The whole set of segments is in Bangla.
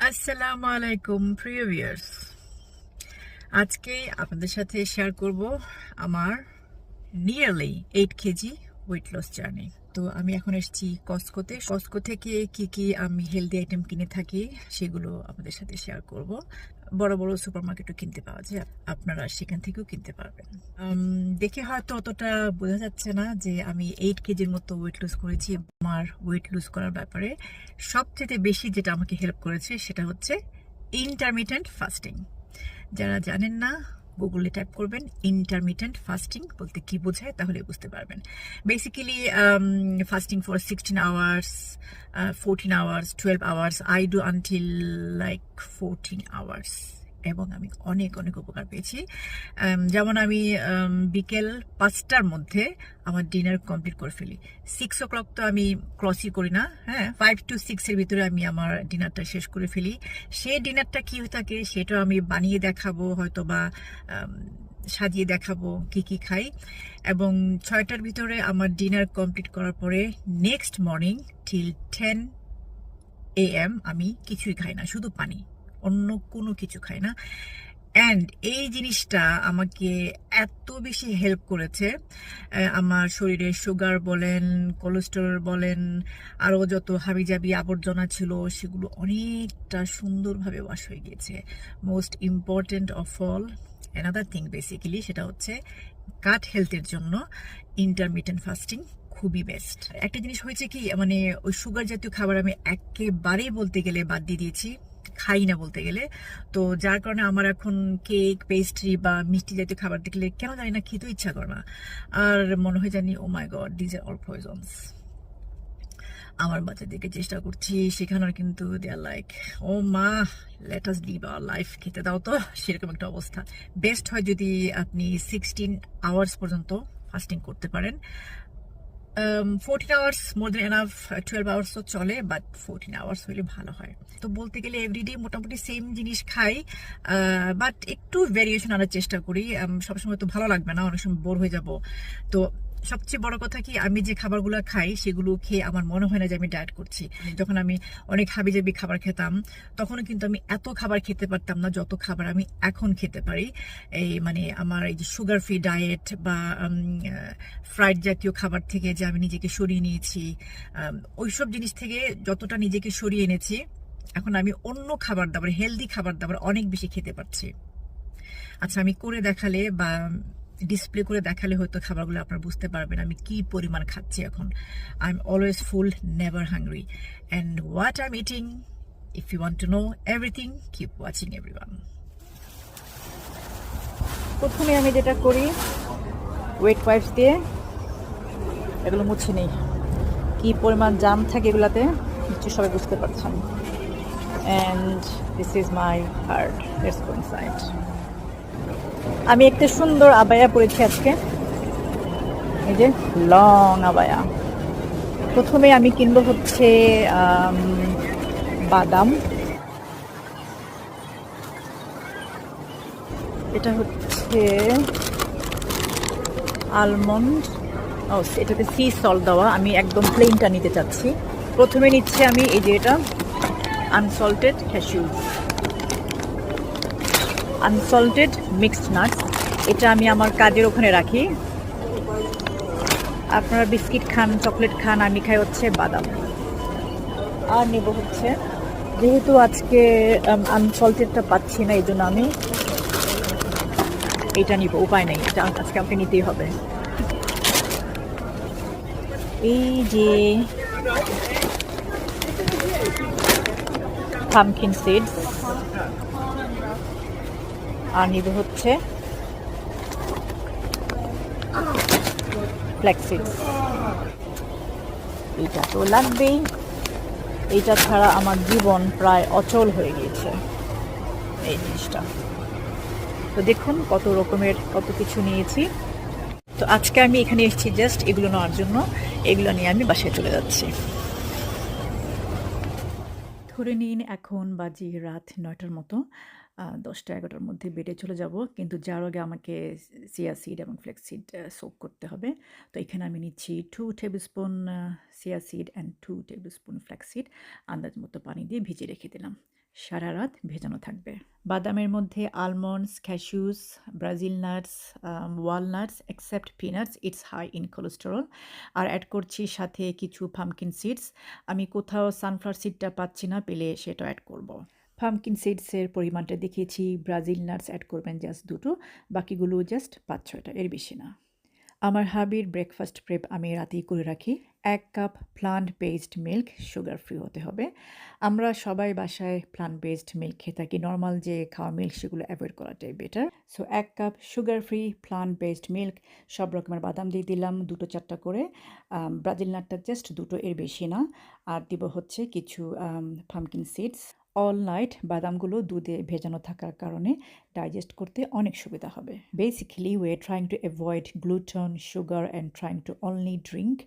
আসসালামু আলাইকুম প্রিয় ভিউয়ার্স আজকে আপনাদের সাথে শেয়ার করব আমার nearly eight KG weight loss journey তো আমি এখন এসেছি কস্কোতে কস্কো থেকে কি কি আমি হেলদি আইটেম কিনে থাকি সেগুলো আপনাদের সাথে শেয়ার করব। বড় বড় সুপার মার্কেটও কিনতে পাওয়া যায়। আপনারা সেখান থেকেও কিনতে পারবেন। দেখে হয়তো অতটা বোঝা যাচ্ছে না যে আমি এইট কেজির মতো ওয়েট লুজ করেছি। আমার ওয়েট লুজ করার ব্যাপারে সবচেয়ে বেশি যেটা আমাকে হেল্প করেছে সেটা হচ্ছে ইন্টারমিটেন্ট ফাস্টিং যারা জানেন না গুগলে টাইপ করবেন ইন্টারমিটেন্ট ফাস্টিং বলতে কি বোঝায় তাহলে বুঝতে পারবেন। Basically fasting for sixteen hours fourteen hours twelve hours I do until like fourteen hours এবং আমি অনেক অনেক উপকার পেয়েছি। যেমন আমি বিকেল পাঁচটার মধ্যে আমার ডিনার কমপ্লিট করে ফেলি। সিক্স ও ক্লক তো আমি ক্রসই করি না হ্যাঁ? ফাইভ টু সিক্সের ভিতরে আমি আমার ডিনারটা শেষ করে ফেলি। সেই ডিনারটা কী হয়ে থাকে সেটা আমি বানিয়ে দেখাবো হয়তো বা সাজিয়ে দেখাবো কি কি খাই। এবং ছয়টার ভিতরে আমার ডিনার কমপ্লিট করার পরে next morning till ten A M আমি কিছুই খাই না, শুধু পানি। অন্য কোনো কিছু খাই না। অ্যান্ড এই জিনিসটা আমাকে এত বেশি হেল্প করেছে। আমার শরীরে সুগার বলেন কোলেস্টেরল বলেন, আরও যত হাবিজাবি আবর্জনা ছিল সেগুলো অনেকটা সুন্দরভাবে ওয়াশ হয়ে গিয়েছে। Most important of all another thing basically সেটা হচ্ছে কাট হেলথের জন্য ইন্টারমিটেন্ট ফাস্টিং খুবই বেস্ট একটা জিনিস হয়েছে কি মানে ওই সুগার জাতীয় খাবার আমি একেবারেই বলতে গেলে বাদ দিয়ে দিয়েছি। খাই না বলতে গেলে। তো যার কারণে আমার এখন কেক পেস্ট্রি বা মিষ্টি জাতীয় খাবার দেখলে কেন জানি না খেতেও ইচ্ছা করে না। আর মনে হয় জানি ও my god these are all poisons আমার বাচ্চাদেরকে চেষ্টা করছি শেখানোর কিন্তু দে আর লাইক ও মা লেটাস লিভ আওয়ার লাইফ খেতে দাও তো, সেরকম একটা অবস্থা। বেস্ট হয় যদি আপনি সিক্সটিন আওয়ার্স পর্যন্ত ফাস্টিং করতে পারেন। Fourteen hours more then enough twelve hours তো চলে বাট ফোরটিন আওয়ার্স হলে ভালো হয়। তো বলতে গেলে এভরিডে মোটামুটি সেম জিনিস খাই বাট একটু ভ্যারিয়েশন আনার চেষ্টা করি। Um, সবসময় তো ভালো লাগবে না অনেক সময় বোর হয়ে যাব। তো সবচেয়ে বড় কথা কি, আমি যে খাবারগুলো খাই সেগুলো খেয়ে আমার মনে হয় না যে আমি ডায়েট করছি। যখন আমি অনেক হাবিজাবি খাবার খেতাম, তখনও কিন্তু আমি এত খাবার খেতে পারতাম না যত খাবার আমি এখন খেতে পারি। এই মানে আমার এই যে সুগার ফ্রি ডায়েট বা ফ্রাইড জাতীয় খাবার থেকে যে আমি নিজেকে সরিয়ে নিয়েছি ওইসব জিনিস থেকে যতটা নিজেকে সরিয়ে এনেছি, এখন আমি অন্য খাবার দাবার হেলদি খাবার দাবার অনেক বেশি খেতে পারছি। আচ্ছা আমি করে দেখালে বা ডিসপ্লে করে দেখালে হয়তো খাবারগুলো আপনারা বুঝতে পারবেন আমি কি পরিমাণ খাচ্ছি এখন। I am always full never hungry and what I am eating if you want to know everything keep watching everyone প্রথমে আমি যেটা করি ওয়েট ওয়াইপস দিয়ে এগুলো মুছে নেই। কি পরিমাণ জাম থাকে এগুলাতে, নিশ্চয়ই সবাই বুঝতে পারছেন। And this is my heart let's go inside আমি একটা সুন্দর আবায়া পরেছি আজকে। এই যে, লং আবায়া। প্রথমে আমি কিনবো হচ্ছে বাদাম। এটা হচ্ছে আলমন্ড ও, এটাতে সি সল্ট দেওয়া। আমি একদম প্লেনটা নিতে চাচ্ছি। প্রথমে নিচ্ছে আমি এই যে এটা unsalted cashews unsalted mixed nuts এটা আমি আমার কাজের ওখানে রাখি। আপনারা বিস্কিট খান, চকলেট খান, আমি খাই হচ্ছে বাদাম। আর নেব হচ্ছে, যেহেতু আজকে আনসল্টেডটা পাচ্ছি না এই জন্য আমি এটা নিব, উপায় নেই, এটা আজকে আমাকে নিতেই হবে। এই যে পামকিন সিডস আর নিব হচ্ছে এইটা তো লাগবেই। এইটা ছাড়া আমার জীবন প্রায় অচল হয়ে গিয়েছে। এই জিনিসটা। তো দেখুন কত রকমের কত কিছু নিয়েছি। তো আজকে আমি এখানে এসেছি জাস্ট এগুলো নেওয়ার জন্য। এগুলো নিয়ে আমি বাসায় চলে যাচ্ছি। ধরে নিন এখন বাজি রাত নয়টার মতো। দশটা এগারোটার মধ্যে বেডে চলে যাব। কিন্তু যার আগে আমাকে সিয়া সিড এবং ফ্লেক্স সিড সোক করতে হবে। তো এখানে আমি নিচ্ছি two tablespoon chia seed and two tablespoon flax seed. আন্দাজ মতো পানি দিয়ে ভিজিয়ে রেখে দিলাম। সারা রাত ভেজানো থাকবে। বাদামের মধ্যে almonds cashews Brazil nuts walnuts except peanuts it's high in cholesterol R add করছি সাথে কিছু পামকিন সিডস আমি কোথাও সানফ্লাওয়ার সিডটা পাচ্ছি না, পেলে সেটা অ্যাড করব। পামকিন সিডসের পরিমাণটা দেখিয়েছি। ব্রাজিল নাটস অ্যাড করবেন জাস্ট দুটো, বাকিগুলো জাস্ট পাঁচ, ছয়টা, এর বেশি না। আমার হাবির ব্রেকফাস্ট প্রেপ আমি রাতেই করে রাখি। এক cup plant based milk sugar free হতে হবে। আমরা সবাই বাসায় প্লান্ট বেসড মিল্ক খেয়ে থাকি। নর্মাল যে খাওয়া মিল্ক সেগুলো অ্যাভয়েড করাটাই বেটার সো এক cup sugar free plant based milk সব রকমের বাদাম দিয়ে দিলাম, দুটো, চারটা করে। ব্রাজিল নাটটা জাস্ট দুটো, এর বেশি না। আর দিব হচ্ছে কিছু পামকিন সিডস অল নাইট বাদামগুলো দুধে ভেজানো থাকার কারণে ডাইজেস্ট করতে অনেক সুবিধা হবে। Basically way trying to avoid gluten sugar and trying to only drink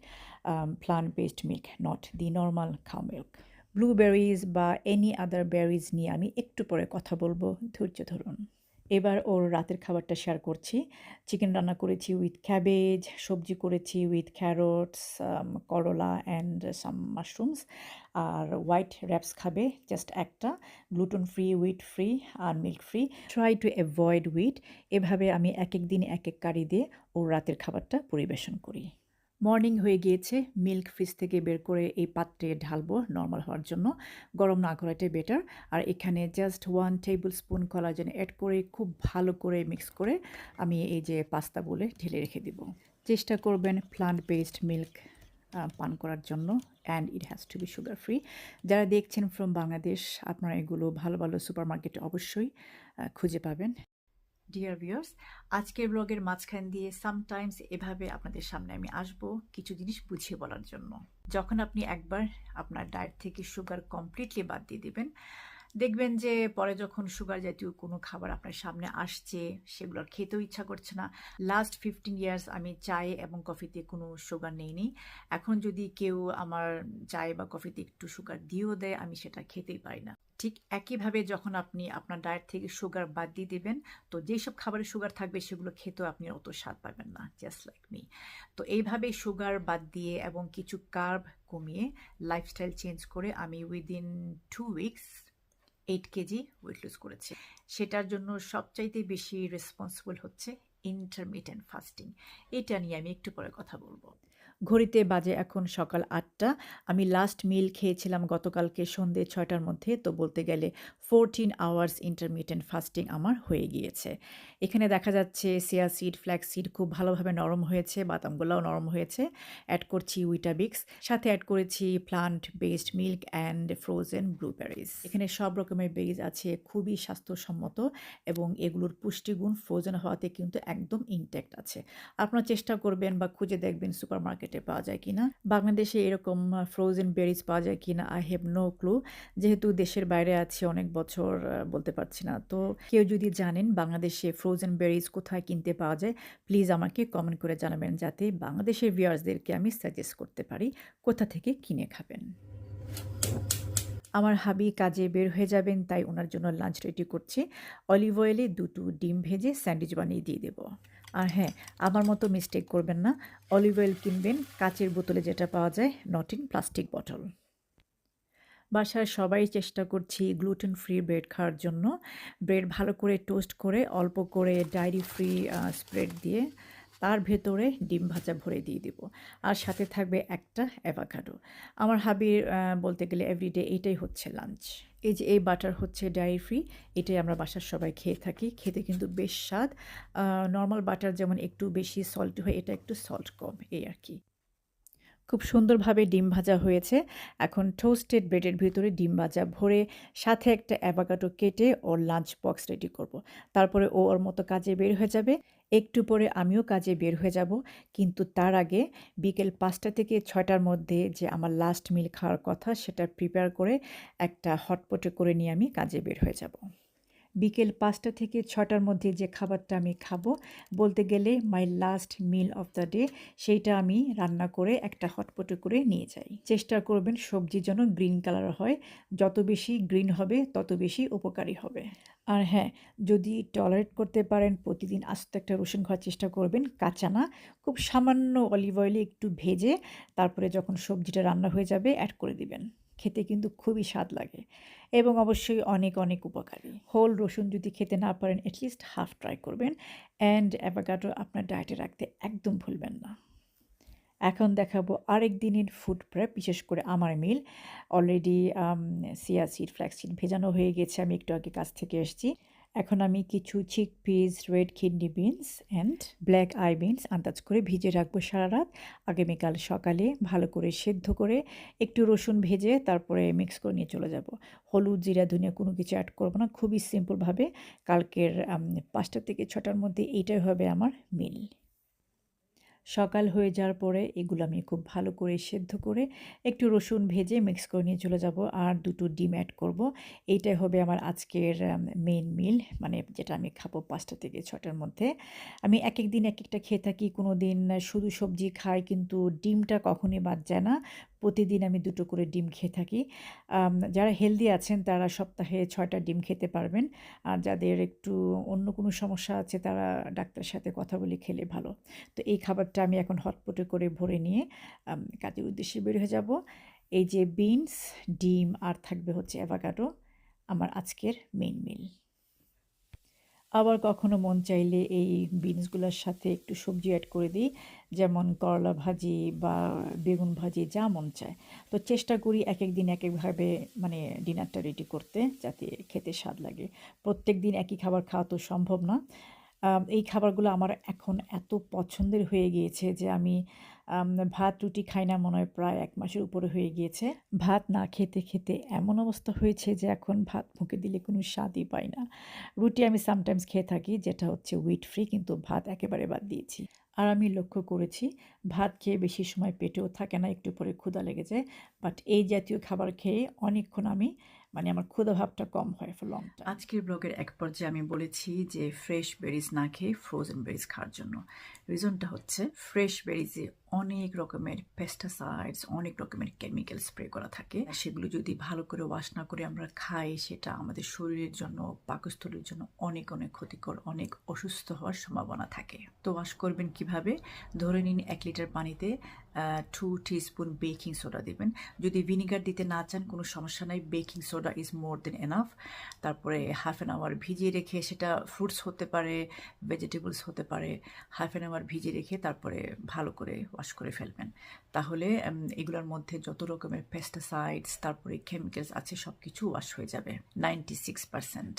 plant based milk not the normal cow milk blueberries বা এনি আদার বেরিজ নিয়ে আমি একটু পরে কথা বলব। ধৈর্য ধরুন। এবার ওর রাতের খাবারটা শেয়ার করছি। চিকেন রান্না করেছি উইথ ক্যাবেজ সবজি করেছি উইথ ক্যারোটস করলা অ্যান্ড সাম মাশরুমস আর হোয়াইট র্যাপস খাবে জাস্ট একটা। Gluten free wheat free R milk free try to avoid wheat এভাবে আমি এক এক দিন এক এক কারি দিয়ে ওর রাতের খাবারটা পরিবেশন করি। মর্নিং হয়ে গিয়েছে, মিল্ক ফ্রিজ থেকে বের করে এই পাত্রে ঢালবো নর্মাল হওয়ার জন্য। গরম না করাটাই বেটার আর এখানে just one tablespoon collagen add করে খুব ভালো করে মিক্স করে আমি এই যে পাস্তা বলে ঢেলে রেখে দিব। চেষ্টা করবেন প্লান্ট বেসড মিল্ক পান করার জন্য and it has to be sugar free যারা দেখছেন ফ্রম বাংলাদেশ আপনারা এগুলো ভালো ভালো সুপার মার্কেটে অবশ্যই খুঁজে পাবেন। ডিয়ার ভিউয়ার্স আজকের ব্লগের মাঝখান দিয়ে সামটাইমস এভাবে আপনাদের সামনে আমি আসব কিছু জিনিস বুঝিয়ে বলার জন্য। যখন আপনি একবার আপনার ডায়েট থেকে সুগার কমপ্লিটলি বাদ দিয়ে দেবেন, দেখবেন যে পরে যখন সুগার জাতীয় কোনো খাবার আপনার সামনে আসছে সেগুলো খেতেও ইচ্ছা করছে না। লাস্ট ফিফটিন ইয়ার্স আমি চায়ে এবং কফিতে কোনো সুগার নেইনি। এখন যদি কেউ আমার চায়ে বা কফিতে একটু সুগার দিয়েও দেয়, আমি সেটা খেতেই পারি না। ঠিক একইভাবে যখন আপনি আপনার ডায়েট থেকে সুগার বাদ দিয়ে দেবেন, তো যেসব খাবারে সুগার থাকবে সেগুলো খেতেও আপনি অত স্বাদ পাবেন না জাস্ট লাইক মি তো এইভাবে সুগার বাদ দিয়ে এবং কিছু কার্ব কমিয়ে লাইফস্টাইল চেঞ্জ করে আমি within two weeks eight KG weight lose করেছি। সেটার জন্য সবচাইতে বেশি রেসপন্সিবল হচ্ছে ইন্টারমিডিয়েন্ট ফাস্টিং এটা নিয়ে আমি একটু পরে কথা বলব। ঘড়িতে বাজে এখন সকাল আটটা। আমি লাস্ট মিল খেয়েছিলাম গতকালকে সন্ধে ছয়টার মধ্যে। তো বলতে গেলে ফোরটিন আওয়ার্স ইন্টারমিডিয়েন্ট ফাস্টিং আমার হয়ে গিয়েছে। এখানে দেখা যাচ্ছে সিয়া সিড ফ্ল্যাক্স সিড খুব ভালোভাবে নরম হয়েছে, বাদামগুলোও নরম হয়েছে। অ্যাড করছি উইটাবিক্স সাথে অ্যাড করেছি plant based milk and frozen blueberries এখানে সব রকমের বেরিজ আছে, খুবই স্বাস্থ্যসম্মত এবং এগুলোর পুষ্টিগুণ ফ্রোজেন হওয়াতে কিন্তু একদম ইনটেক্ট আছে। আপনারা চেষ্টা করবেন বা খুঁজে দেখবেন সুপার মার্কেট মার্কেটে পাওয়া যায় কিনা? বাংলাদেশে এরকম ফ্রোজেন বেরিজ পাওয়া যায় কিনা? আই হ্যাভ নো ক্লু যেহেতু দেশের বাইরে আছি অনেক বছর বলতে পারছি না। তো কেউ যদি জানেন বাংলাদেশে ফ্রোজেন বেরিজ কোথায় কিনতে পাওয়া যায় প্লিজ আমাকে কমেন্ট করে জানাবেন যাতে বাংলাদেশের ভিউয়ার্সদেরকে আমি সাজেস্ট করতে পারি কোথা থেকে কিনে খাবেন। আমার হাবি কাজে বের হয়ে যাবেন, তাই ওনার জন্য লাঞ্চ রেডি করছি। অলিভ অয়েলে দুটো ডিম ভেজে স্যান্ডউইচ বানিয়ে দিয়ে দেবো। আর হ্যাঁ আমার মতো মিস্টেক করবেন না। অলিভ অয়েল কিনবেন, কাচের বোতলে যেটা পাওয়া যায় নট ইন প্লাস্টিক বটল বাসায় সবাই চেষ্টা করছি গ্লুটেন ফ্রি ব্রেড খাওয়ার জন্য। ব্রেড ভালো করে টোস্ট করে, অল্প করে ডায়েরি ফ্রি স্প্রেড দিয়ে তার ভেতরে ডিম ভাজা ভরে দিয়ে দিব। আর সাথে থাকবে একটা অ্যাভাকাডো আমার হাবির বলতে গেলে এভরিডে এটাই হচ্ছে লাঞ্চ এই যে এই বাটার হচ্ছে ডায়েরি ফ্রি এটাই আমরা বাসার সবাই খেয়ে থাকি। খেতে কিন্তু বেশ স্বাদ। নর্মাল বাটার যেমন একটু বেশি সল্ট হয়, এটা একটু সল্ট কম, এই আর কি। খুব সুন্দরভাবে ডিম ভাজা হয়েছে। এখন টোস্টেড ব্রেডের ভিতরে ডিম ভাজা ভরে সাথে একটা অ্যাভাকাটো কেটে ওর লাঞ্চ বক্স রেডি করব। তারপরে ও ওর মতো কাজে বের হয়ে যাবে। একটু পরে আমিও কাজে বের হয়ে যাব। কিন্তু তার আগে বিকেল পাঁচটা থেকে ছয়টার মধ্যে যে আমার লাস্ট মিল খাওয়ার কথা সেটা প্রিপেয়ার করে একটা হটপটে করে নিয়ে আমি কাজে বের হয়ে যাব। বিকেল পাঁচটা থেকে ছটার মধ্যে যে খাবারটা আমি খাব, বলতে গেলে my last meal of the day সেইটা আমি রান্না করে একটা হটপটে করে নিয়ে যাই। চেষ্টা করবেন সবজি যেন গ্রিন কালার হয়, যত বেশি গ্রিন হবে, তত বেশি উপকারী হবে। আর হ্যাঁ যদি টলারেট করতে পারেন, প্রতিদিন আস্তে একটা রসুন খাওয়ার চেষ্টা করবেন, কাঁচা না, খুব সামান্য অলিভ অয়েলে একটু ভেজে, তারপরে যখন সবজিটা রান্না হয়ে যাবে অ্যাড করে দিবেন। খেতে কিন্তু খুবই স্বাদ লাগে এবং অবশ্যই অনেক অনেক উপকারী। হোল রসুন যদি খেতে না পারেন অ্যাটলিস্ট হাফ ট্রাই করবেন অ্যান্ড অ্যাভাকাডো আপনার ডায়েটে রাখতে একদম ভুলবেন না। এখন দেখাবো আরেক দিনের ফুড প্রেপ বিশেষ করে আমার meal already chia seed flaxseed ভেজানো হয়ে গেছে, আমি একটু আগে কাছ থেকে এসেছি। এখন আমি কিছু chickpeas red kidney beans and black eye beans আন্দাজ করে ভিজে রাখব সারা রাত। আগামীকাল সকালে ভালো করে সেদ্ধ করে একটু রসুন ভেজে তারপরে মিক্স করে নিয়ে চলে যাব। হলুদ, জিরা, ধুনিয়া কোনো কিছু অ্যাড করব না, খুবই সিম্পলভাবে কালকের পাঁচটা থেকে ছটার মধ্যে এইটাই হবে আমার মিল সকাল হয়ে যাওয়ার পরে এগুলো আমি খুব ভালো করে সেদ্ধ করে একটু রসুন ভেজে মিক্স করে নিয়ে চলে যাব আর দুটো ডিম অ্যাড করব। এইটাই হবে আমার আজকের মেন মিল মানে যেটা আমি খাব পাঁচটা থেকে ছটার মধ্যে। আমি এক এক দিন এক একটা খেয়ে থাকি কোনো দিন শুধু সবজি খাই, কিন্তু ডিমটা কখনই বাদ যায় না। প্রতিদিন আমি দুটো করে ডিম খেয়ে থাকি। যারা হেলদি আছেন, তারা সপ্তাহে ছয়টা ডিম খেতে পারবেন। আর যাদের একটু অন্য কোনো সমস্যা আছে, তারা ডাক্তারের সাথে কথা বলে খেলে ভালো। তো এই খাবারটা আমি এখন হটপটে করে ভরে নিয়ে কাজের উদ্দেশ্যে বের হয়ে যাব। এই যে বিনস ডিম, আর থাকবে হচ্ছে অ্যাভাকাডো আমার আজকের মেইন মিল আবার কখনো মন চাইলে এই বিনসগুলোর সাথে একটু সবজি অ্যাড করে দিই। যেমন করলা ভাজি বা বেগুন ভাজি, যা মন চায়। তো চেষ্টা করি এক এক দিন এক একভাবে মানে ডিনারটা রেডি করতে, যাতে খেতে স্বাদ লাগে। প্রত্যেক দিন একই খাবার খাওয়া তো সম্ভব না। এই খাবারগুলো আমার এখন এত পছন্দের হয়ে গিয়েছে যে আমি ভাত রুটি খাই না মনে হয়, প্রায় এক মাসের উপরে হয়ে গিয়েছে। ভাত না খেতে খেতে এমন অবস্থা হয়েছে যে এখন ভাত মুখে দিলে কোনো স্বাদই পাই না। রুটি আমি সামটাইমস খেয়ে থাকি, যেটা হচ্ছে উইট ফ্রি কিন্তু ভাত একেবারে বাদ দিয়েছি। আর আমি লক্ষ্য করেছি, ভাত খেয়ে বেশি সময় পেটেও থাকে না, একটু পরে ক্ষুধা লেগে যায়। বাট এই জাতীয় খাবার খেয়ে অনেকক্ষণ আমি মানে আমার ক্ষুধা ভাবটা কম হয় ফর লং টাইম আজকের ব্লগের এক পর্যায়ে আমি বলেছি যে ফ্রেশ বেরিজ না খেয়ে ফ্রোজেন বেরিজ খাওয়ার জন্য। রিজনটা হচ্ছে ফ্রেশ বেরিজে অনেক রকমের পেস্টিসাইডস অনেক রকমের কেমিক্যাল স্প্রে করা থাকে। সেগুলো যদি ভালো করে ওয়াশ না করে আমরা খাই, সেটা আমাদের শরীরের জন্য, পাকস্থলীর জন্য অনেক অনেক ক্ষতিকর, অনেক অসুস্থ হওয়ার সম্ভাবনা থাকে। তো ওয়াশ করবেন কীভাবে? ধরে নিন এক লিটার পানিতে টু স্পুন বেকিং সোডা দেবেন। যদি ভিনিগার দিতে না চান, কোনো সমস্যা নাই। Baking soda is more then enough তারপরে হাফ অ্যান আওয়ার ভিজিয়ে রেখে সেটা ফ্রুটস হতে পারে ভেজিটেবলস হতে পারে হাফ অ্যান আওয়ার ভিজিয়ে রেখে তারপরে ভালো করে ওয়াশ করে ফেলবেন। তাহলে এগুলোর মধ্যে যত রকমের পেস্টিসাইডস তারপরে কেমিক্যালস আছে সব কিছু ওয়াশ হয়ে যাবে। নাইনটি সিক্স পার্সেন্ট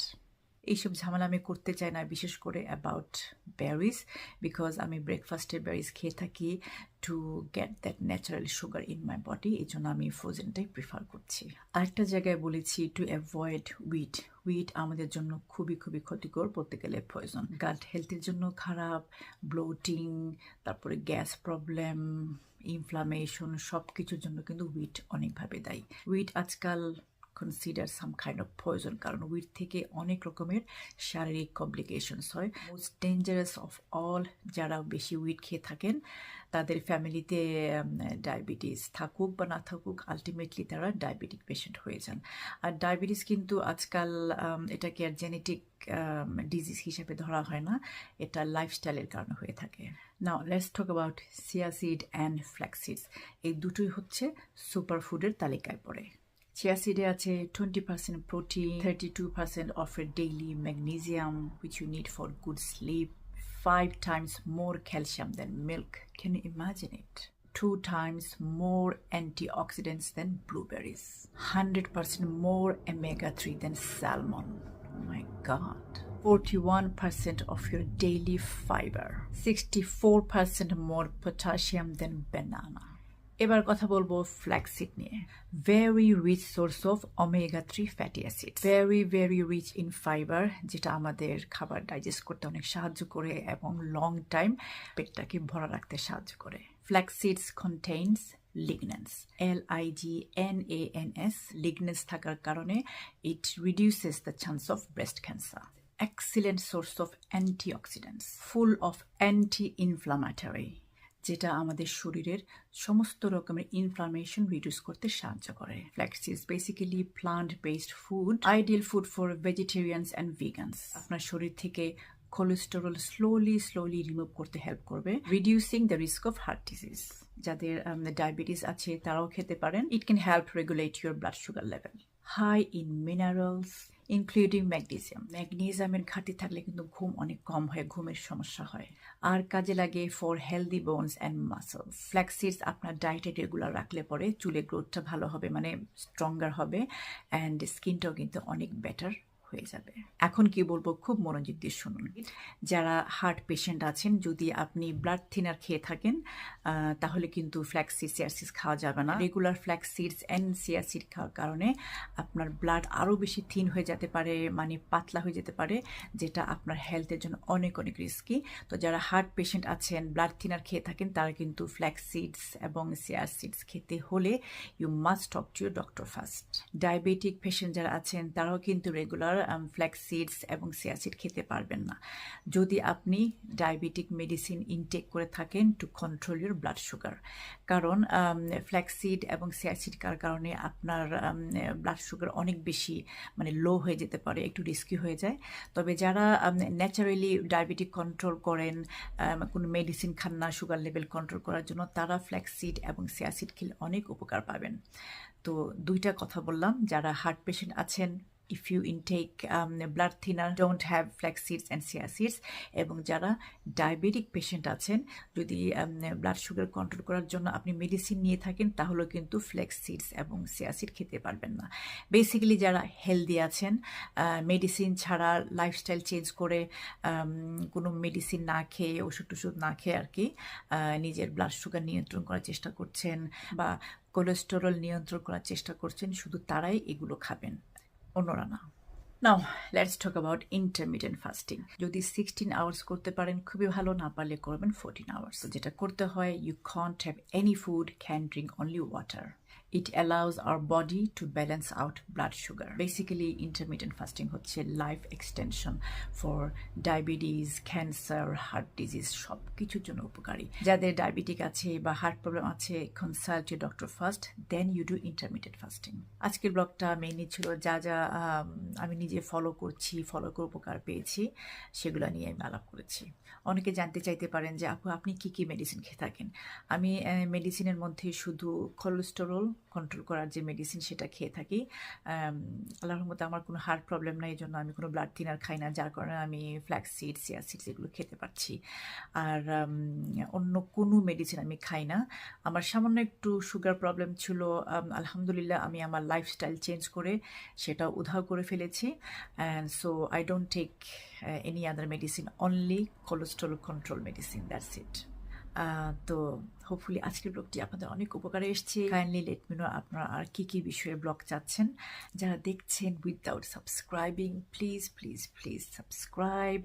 এইসব ঝামেলা আমি করতে চাই না, বিশেষ করে অ্যাবাউট ব্যারিজ বিকজ আমি ব্রেকফাস্টে ব্যারিজ খেয়ে থাকি to get that natural sugar in my body এই জন্য আমি ফ্রোজেনটাই প্রিফার করছি। আরেকটা জায়গায় বলেছি টু অ্যাভয়েড উইট উইট আমাদের জন্য খুবই খুবই ক্ষতিকর, বলতে গেলে পয়জন গাট হেলথের জন্য খারাপ ব্লোটিং তারপরে গ্যাস প্রবলেম ইনফ্লামেশন সব কিছুর জন্য কিন্তু উইট অনেকভাবে দায়ী। উইট আজকাল consider some kind of poison কারণ উইট থেকে অনেক রকমের শারীরিক কমপ্লিকেশনস হয়। মোস্ট ডেঞ্জারাস অফ অল যারা বেশি উইট খেয়ে থাকেন, তাদের ফ্যামিলিতে ডায়াবেটিস থাকুক বা না থাকুক আলটিমেটলি তারা ডায়াবেটিক পেশেন্ট হয়ে যান। আর ডায়াবেটিস কিন্তু আজকাল এটাকে আর জেনেটিক ডিজিজ হিসেবে ধরা হয় না, এটা লাইফস্টাইলের কারণে হয়ে থাকে। Now let's talk about chia seed and flaxseeds এই দুটোই হচ্ছে সুপার ফুডের তালিকায় পড়ে। চিয়া সিডে আছে twenty percent protein thirty two percent of এর daily magnesium which you need for good sleep five times more calcium than milk. Can you imagine it? Two times more antioxidants than blueberries. 100% more omega 3 than salmon. Oh my god. 41% of your daily fiber. 64% more potassium than banana. এবার কথা বলব ফ্ল্যাক্সিড নিয়ে। Very rich source of omega three fatty acid very very rich in fibre যেটা আমাদের খাবার ডাইজেস্ট করতে অনেক সাহায্য করে এবং লং টাইম পেটটাকে ভরা রাখতে সাহায্য করে। Flaxseeds contains lignans L I G N A N S lignans থাকার কারণে it reduces the chance of breast cancer excellent source of antioxidants, full of anti-inflammatory যেটা আমাদের শরীরের সমস্ত রকমের ইনফ্লামেশন রিডিউস করতে সাহায্য করে। Flax is basically plant based food ideal food for vegetarians and vegans আপনার শরীর থেকে কোলেস্টেরল স্লোলি স্লোলি রিমুভ করতে হেল্প করবে reducing the risk of heart disease যাদের ডায়াবেটিস আছে, তারাও খেতে পারেন। It can help regulate your blood sugar level high in minerals including magnesium ম্যাগনেসিয়ামের ঘাটতি থাকলে কিন্তু ঘুম অনেক কম হয় ঘুমের সমস্যা হয়। আর কাজে লাগে for healthy bones and muscle flaxseeds আপনার ডায়েটে রেগুলার রাখলে পরে চুলের গ্রোথটা ভালো হবে মানে স্ট্রঙ্গার হবে অ্যান্ড স্কিনটাও কিন্তু অনেক বেটার হয়ে যাবে। এখন কি বলব, খুব মনোযোগ দিয়ে শুনুন। যারা হার্ট পেশেন্ট আছেন, যদি আপনি ব্লাড থিনার খেয়ে থাকেন তাহলে কিন্তু ফ্ল্যাক্সিড সিয়ারসিস খাওয়া যাবে না। রেগুলার ফ্ল্যাক্সিডস অ্যান্ড সিয়ারসিড খাওয়ার কারণে আপনার ব্লাড আরও বেশি থিন হয়ে যেতে পারে মানে পাতলা হয়ে যেতে পারে, যেটা আপনার হেলথের জন্য অনেক অনেক রিস্কি তো যারা হার্ট পেশেন্ট আছেন ব্লাড থিনার খেয়ে থাকেন, তারা কিন্তু ফ্ল্যাক্সিডস এবং সিয়ারসিডস খেতে হলে you must talk to doctor first diabetic patient যারা আছেন, তারাও কিন্তু রেগুলার ফ্ল্যাক্সিডস এবং সিয়াসিড খেতে পারবেন না। যদি আপনি ডায়াবেটিক মেডিসিন ইনটেক করে থাকেন to control your blood sugar কারণ ফ্ল্যাক্সিড এবং সিয়াসিড কার কারণে আপনার ব্লাড সুগার অনেক বেশি মানে লো হয়ে যেতে পারে, একটু রিস্কি হয়ে যায়। তবে যারা ন্যাচারালি ডায়াবেটিক কন্ট্রোল করেন কোনো মেডিসিন খান না সুগার লেভেল কন্ট্রোল করার জন্য, তারা ফ্ল্যাক্সিড এবং সিয়াসিড খেলে অনেক উপকার পাবেন। তো দুইটা কথা বললাম। যারা হার্ট পেশেন্ট আছেন if you intake um, blood thinner don't have flax seeds and chia seeds এবং যারা ডায়াবেটিক পেশেন্ট আছেন যদি ব্লাড সুগার কন্ট্রোল করার জন্য আপনি মেডিসিন নিয়ে থাকেন তাহলে কিন্তু ফ্লেক্স সিডস এবং সিয়াসিড খেতে পারবেন না। বেসিক্যালি যারা হেলদি আছেন মেডিসিন ছাড়া লাইফস্টাইল চেঞ্জ করে um, কোনো মেডিসিন না খেয়ে ওষুধ টষুধ না খেয়ে আর কি নিজের ব্লাড সুগার নিয়ন্ত্রণ করার চেষ্টা করছেন বা কোলেস্টেরল নিয়ন্ত্রণ করার চেষ্টা করছেন শুধু তারাই এগুলো খাবেন। অন্যরা না। Now let's talk about intermittent fasting যদি সিক্সটিন আওয়ার্স করতে পারেন, খুবই ভালো, না পারলে করবেন ফোরটিন আওয়ার্স যেটা করতে হয় you can't have any food can drink only water it allows our body to balance out blood sugar basically intermittent fasting হচ্ছে life extension for diabetes cancer heart disease সব কিছুর জন্য উপকারী। যাদের ডায়াবেটিক আছে বা হার্ট প্রবলেম আছে consult you doctor first then you do intermediate fasting আজকের ব্লগটা মেনলি ছিল যা যা আমি নিজে ফলো করছি ফলো করে উপকার পেয়েছি, সেগুলো নিয়ে আমি আলাপ করেছি। অনেকে জানতে চাইতে পারেন যে, আপু, আপনি কি কি মেডিসিন খেয়ে থাকেন? আমি মেডিসিনের মধ্যে শুধু কোলেস্টেরল কন্ট্রোল করার যে মেডিসিন সেটা খেয়ে থাকি। আল্লাহর মতো আমার কোনো হার্ট প্রবলেম নাই এই জন্য আমি কোনো ব্লাড থিনার খাই না, যার কারণে আমি ফ্ল্যাক্স সিড সিয়া সিডস এগুলো খেতে পারছি। আর অন্য কোনো মেডিসিন আমি খাই না। আমার সামান্য একটু সুগার প্রবলেম ছিল আলহামদুলিল্লাহ আমি আমার লাইফস্টাইল চেঞ্জ করে সেটা উধাও করে ফেলেছি। And so I don't take any other medicine only cholesterol control medicine that's it তো হোপফুলি আজকের ব্লগটি আপনাদের অনেক উপকারে এসছে। কাইন্ডলি লেট মি আপনারা আর কী কী বিষয়ে ব্লগ চাচ্ছেন। যারা দেখছেন without subscribing please please please subscribe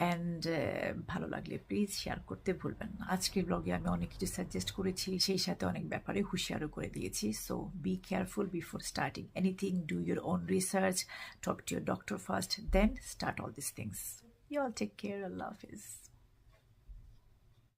and ভালো লাগলে প্লিজ শেয়ার করতে ভুলবেন না। আজকের ব্লগে আমি অনেক কিছু সাজেস্ট করেছি, সেই সাথে অনেক ব্যাপারে হুঁশিয়ারও করে দিয়েছি। So be careful before starting anything do your own research talk to your doctor first then start all this things you all take care Allah Hafiz